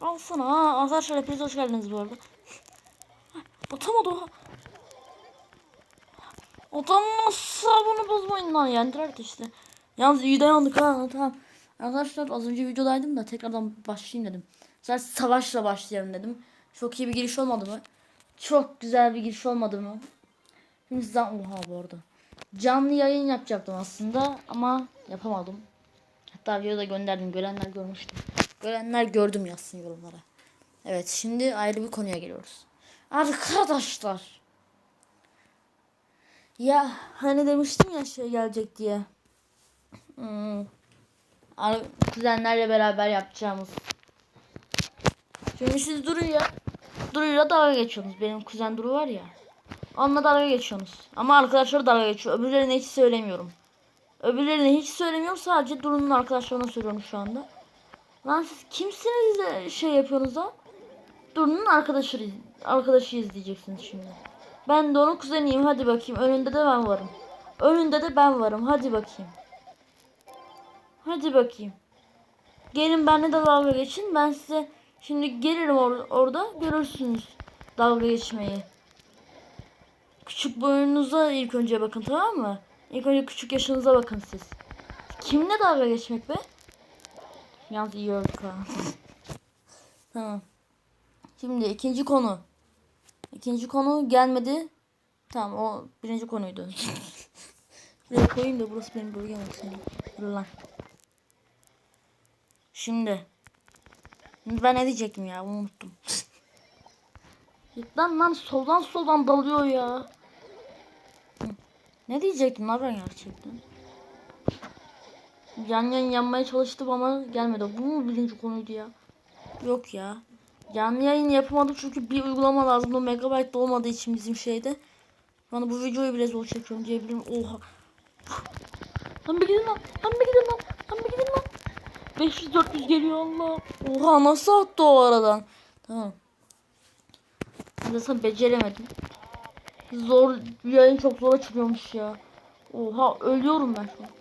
Alsana. Ha, arkadaşlar hepiniz hoş geldiniz bu arada. Atamadı o. Atamazsa bunu bozmayın lan. Yendiler de işte. Yalnız iyi dayandık ha. Tamam. Arkadaşlar az önce videodaydım da tekrardan başlayayım dedim. Sadece savaşla başlayalım dedim. Çok iyi bir giriş olmadı mı? Çok güzel bir giriş olmadı mı? Şimdi sizden oha bu arada. Canlı yayın yapacaktım aslında ama yapamadım. Hatta videoda gönderdim. Görenler görmüştüm. Görenler gördüm yazsın yorumlara. Evet şimdi ayrı bir konuya geliyoruz. Arkadaşlar. Ya hani demiştim ya şey gelecek diye. Hmm. Kuzenlerle beraber yapacağımız. Şimdi siz Duru'ya Duru'yla dalga geçiyorsunuz. Benim kuzen Duru var ya. Onunla dalga geçiyorsunuz. Ama arkadaşlar dalga geçiyor. Öbürlerine hiç söylemiyorum. Öbürlerine hiç söylemiyorum. Sadece Duru'nun arkadaşlarına söylüyorum şu anda. Lan siz kimsiniz de şey yapıyorsunuz da? Duru'nun arkadaşı, arkadaşı izleyeceksiniz şimdi. Ben de onun kuzeniyim. Hadi bakayım. Önünde de ben varım. Önünde de ben varım. Hadi bakayım. Hadi bakayım. Gelin benimle dalga geçin. Ben size şimdi gelirim or- orada. Görürsünüz dalga geçmeyi. Küçük boyununuza ilk önce bakın tamam mı? İlk önce küçük yaşınıza bakın siz. Kimle dalga geçmek be? Yalnız iyi öldük ha. tamam. Şimdi ikinci konu. İkinci konu gelmedi. Tamam o birinci konuydu. Buraya koyayım da burası benim bölgem olsun. Lan. Şimdi. Ben ne diyecektim ya unuttum. lan lan soldan soldan dalıyor ya. Ne diyecektim lan ben gerçekten? Yan yan yanmaya çalıştım ama gelmedi. Bu mu birinci konuydu ya? Yok ya. Canlı yayın yapamadım çünkü bir uygulama lazım. O megabayt da olmadığı için bizim şeyde. Bana bu videoyu bile zor çekiyorum diyebilirim. Oha. Lan bir gidin lan. Lan bir gidin lan. Lan bir gidin lan. 500-400 geliyor Allah. Oha nasıl attı o aradan. Tamam. Ben de beceremedim. Zor yayın çok zor açılıyormuş ya. Oha ölüyorum ben şu an.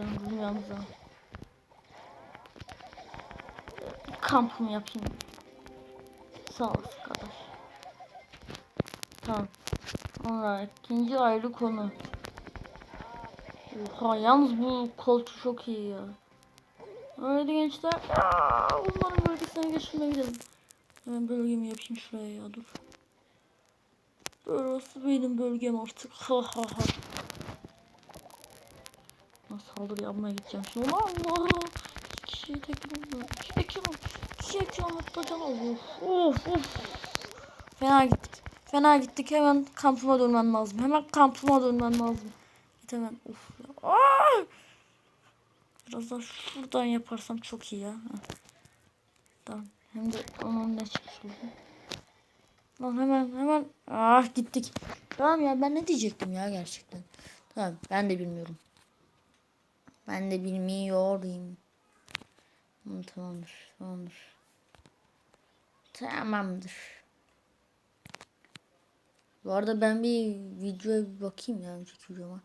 Benim bunu yalnız. Kampımı yapayım. Sağ ol arkadaş. Tamam. Sonra ikinci ayrı konu. Oha yalnız bu koltuğu çok iyi ya. Öyle gençler. Aa, Onların bölgesine geçmeye gidelim. Hemen bölgemi yapayım şuraya ya dur. Burası benim bölgem artık. Ha ha ha. Saldırı yapmaya gideceğim şimdi. Allah. İki kişiyi tek mi? İki ekran. İki ekran hatta can of. Of of. Fena gittik. Fena gittik. Hemen kampıma dönmem lazım. Hemen kampıma dönmem lazım. Git hemen. Of ya. Aa! Biraz daha şuradan yaparsam çok iyi ya. Tamam. Hem de onun ne çıkmış oldu. Lan hemen hemen. Ah gittik. Tamam ya ben ne diyecektim ya gerçekten. Tamam ben de bilmiyorum. Ben de bilmiyorum. Tamamdır. Tamamdır. Tamamdır. Bu arada ben bir videoya bir bakayım ya önceki videoma.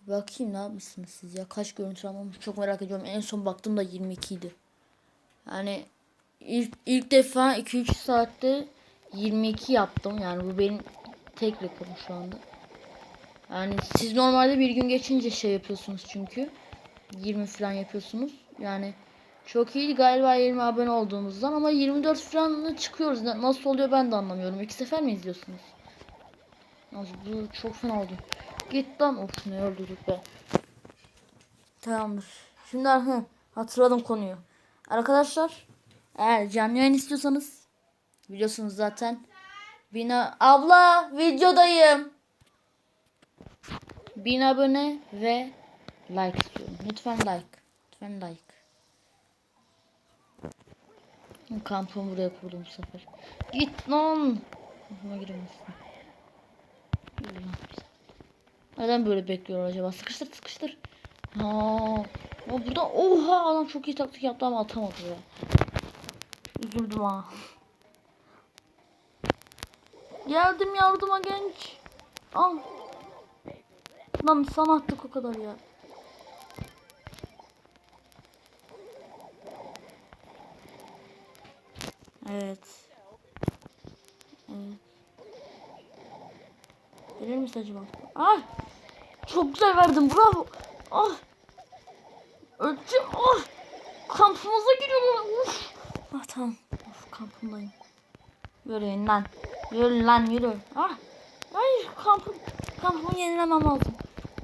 Bakayım ne yapmışsınız siz ya. Kaç görüntü almamış çok merak ediyorum. En son baktığımda 22 idi. Yani ilk, ilk defa 2-3 saatte 22 yaptım. Yani bu benim tek rekorum şu anda. Yani siz normalde bir gün geçince şey yapıyorsunuz çünkü. 20 falan yapıyorsunuz. Yani çok iyi galiba 20 abone olduğumuzdan ama 24 falan çıkıyoruz. Na- Nasıl oluyor ben de anlamıyorum. İki sefer mi izliyorsunuz? Nasıl bu çok fena oldu. Git lan. Of ne öldürdük be. Tamamdır. Şimdi hı, hatırladım konuyu. Arkadaşlar eğer canlı yayın istiyorsanız biliyorsunuz zaten. Bina abla videodayım. 1000 abone ve like istiyorum. Lütfen like. Lütfen like. Kampımı buraya kurdum bu sefer. Git lan. Kampıma giremezsin. Neden böyle bekliyor acaba? Sıkıştır sıkıştır. Ha. Ya burada oha adam çok iyi taktik yaptı ama atamadı ya. Üzüldüm ha. Geldim yardıma genç. Al. Lan sana attık o kadar ya. Evet. Evet. Misin acaba? Ah! Çok güzel verdin bravo. Ah! Ölçüm ah! Kampımıza giriyorlar. Uf. Ah tamam. Of kampımdayım. Yürüyün lan. Yürü lan yürü. Ah! Ay kampım. Kampımı yenilemem lazım.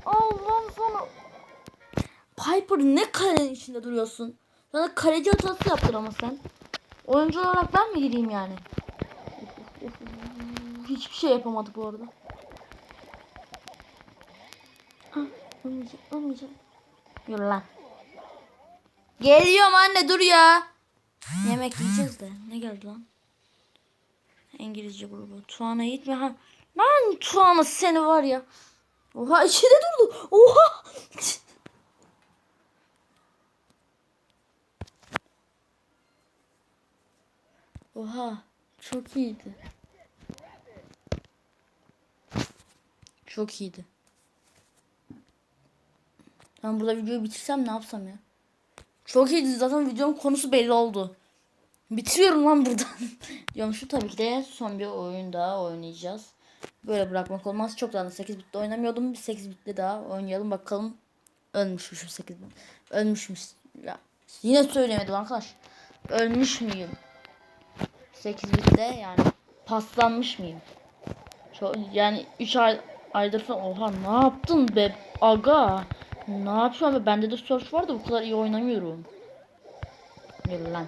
Allah'ım sana. Piper ne kalenin içinde duruyorsun? Sana kaleci hatası yaptın ama sen. Oyuncu olarak ben mi gireyim yani? Hiçbir şey yapamadık bu arada. Hah, ölmeyeceğim, ölmeyeceğim. Yürü lan. Geliyorum anne dur ya. Yemek yiyeceğiz de. Ne geldi lan? İngilizce grubu. Tuana ve ha. Lan Tuana seni var ya. Oha içinde durdu. Oha. Oha. Çok iyiydi. Çok iyiydi. Ben burada videoyu bitirsem ne yapsam ya? Çok iyiydi zaten videonun konusu belli oldu. Bitiriyorum lan buradan. Diyorum şu tabii ki de son bir oyun daha oynayacağız. Böyle bırakmak olmaz. Çok daha 8 bitle oynamıyordum. Bir 8 bitle daha oynayalım bakalım. Ölmüşmüşüm 8 bit. Ölmüşmüş. Ya yine söylemedim arkadaş. Ölmüş müyüm? 8 bitte yani paslanmış mıyım? Çok, yani 3 ay aydır falan oha ne yaptın be aga? Ne yapıyorsun be? Bende de search var da bu kadar iyi oynamıyorum. Yürü lan.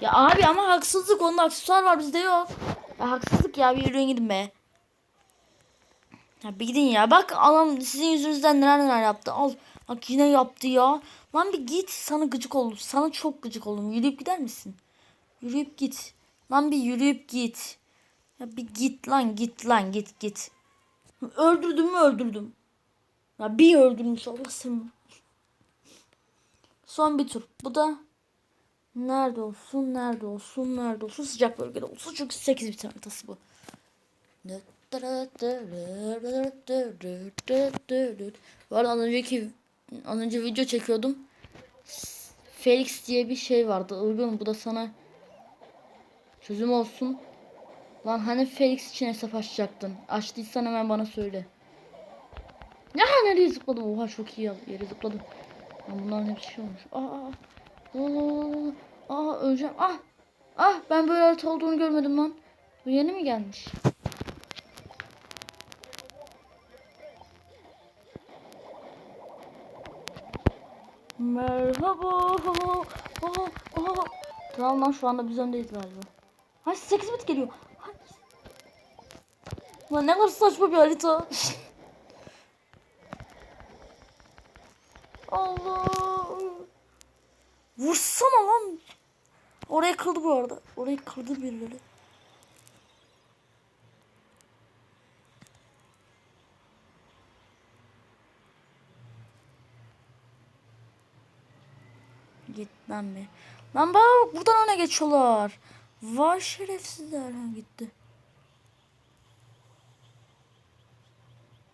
Ya abi ama haksızlık. Onun aksesuar var bizde yok. Ya haksızlık ya bir yürüyün gidin be. Ya bir gidin ya. Bak adam sizin yüzünüzden neler neler yaptı. Al. Bak yine yaptı ya. Lan bir git. Sana gıcık oldum. Sana çok gıcık oldum. Yürüyüp gider misin? Yürüyüp git. Lan bir yürüyüp git. Ya bir git lan git lan git git. Öldürdüm mü öldürdüm. Ya bir öldürmüş Allah seni. Son bir tur. Bu da nerede olsun, nerede olsun, nerede olsun sıcak bölgede olsun. Çünkü 8 bit haritası bu. Bu arada az önceki az önce video çekiyordum. Felix diye bir şey vardı. Ilgın bu da sana çözüm olsun. Lan hani Felix için hesap açacaktın. Açtıysan hemen bana söyle. Ya nereye zıpladım? Oha çok iyi yere zıpladım. Lan bunların hepsi şey olmuş. Aa, aa, aa, aa, öleceğim. Ah, ah ben böyle harita olduğunu görmedim lan. Bu yeni mi gelmiş? Merhaba. Oha, oha. Tamam lan şu anda biz öndeyiz galiba. Ay 8 bit geliyor. Lan ne kadar saçma bir harita. Allah. Vursana lan. Oraya kırdı bu arada. Orayı kırdı birileri. Git lan be. Lan bak buradan öne geçiyorlar. Vay şerefsizler. Ha, gitti.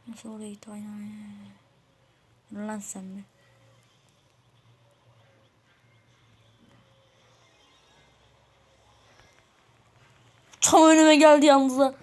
Nasıl oraya git aynen. Lan sen mi? Tam önüme geldi yalnız ha.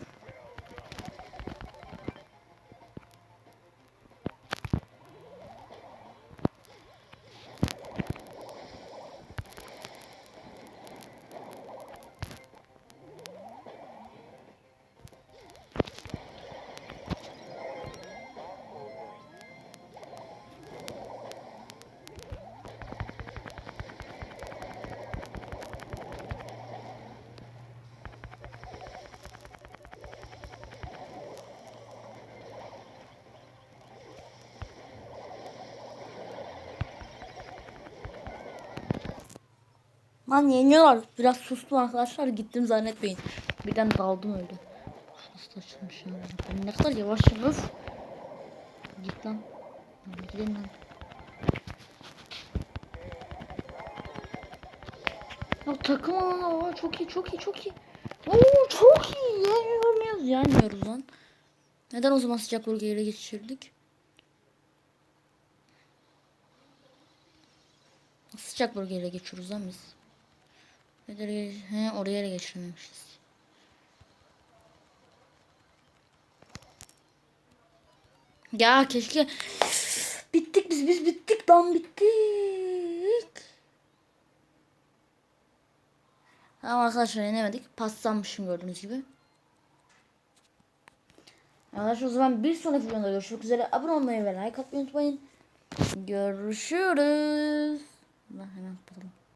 Lan yeniyorlar. Biraz sustum arkadaşlar. Gittim zannetmeyin. Birden daldım öyle. Nasıl açılmış ya? Ben ne kadar yavaşım öf. Git lan. Gidin lan. Ya takım alanı. Çok iyi çok iyi çok iyi. Oo çok iyi. Yenmiyor muyuz? Yenmiyoruz lan. Neden o zaman sıcak bölgeye ele geçirdik? Sıcak bölgeye ele geçiyoruz lan biz. He, oraya da geçirememişiz. Ya keşke bittik biz biz bittik lan bittik. Ama arkadaşlar yenemedik. Paslanmışım gördüğünüz gibi. Arkadaşlar o zaman bir sonraki videoda görüşmek üzere. Abone olmayı ve like atmayı unutmayın. Görüşürüz. Lan hemen kapatalım.